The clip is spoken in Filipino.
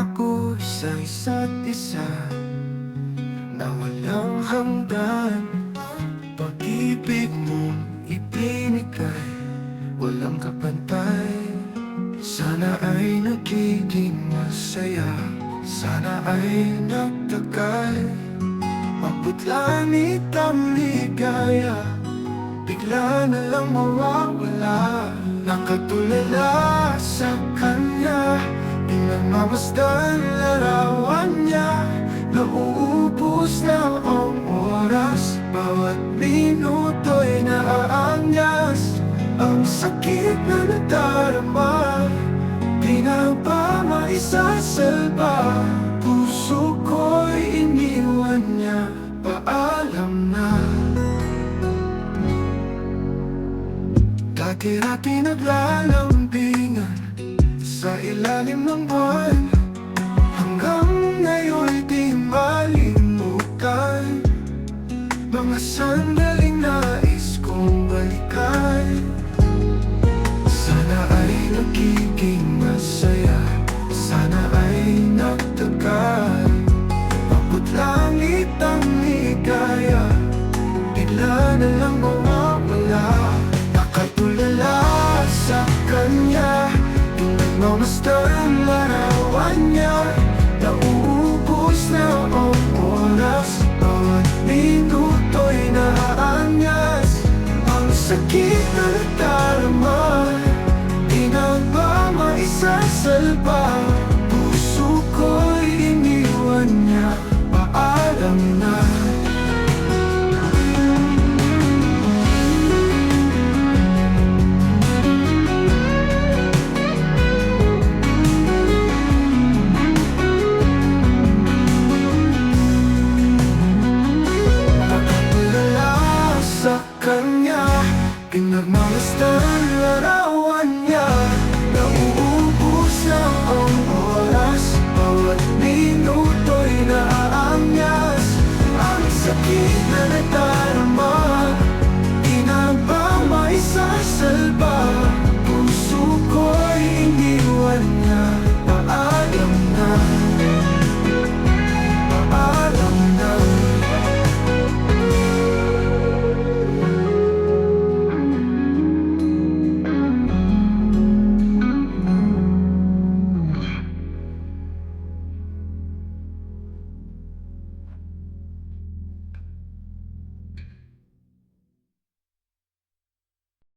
pangako sa isa't isa Na walang hanggan. Pag-ibig mong ibinigay Walang kapantay. Sana ay nagiging masaya Sana ay nagtagal Maputlanit ang ligaya Bigla na lang mawawala. Nakatulala sa kanya Pinagmamasdan larawan niya Nauubos na ang oras. Bawat minuto'y naaanyas Ang sakit na nadarama. Di na ba? Maisasalba Puso ko'y iniwan niya Paalam na. Dati-dati naglalambingan Sa ilalim ng buwan Hanggang ngayon'y di malimutan. Mga sandaling nais kong balikan. Sana ay nagiging Pinagmamasdan ang larawan niya Nauubos na ang oras Bawat minuto'y naaanyas. Ang sakit na nadarama Di na ba maisasalba? Puso ko'y iniwan niya Paalam na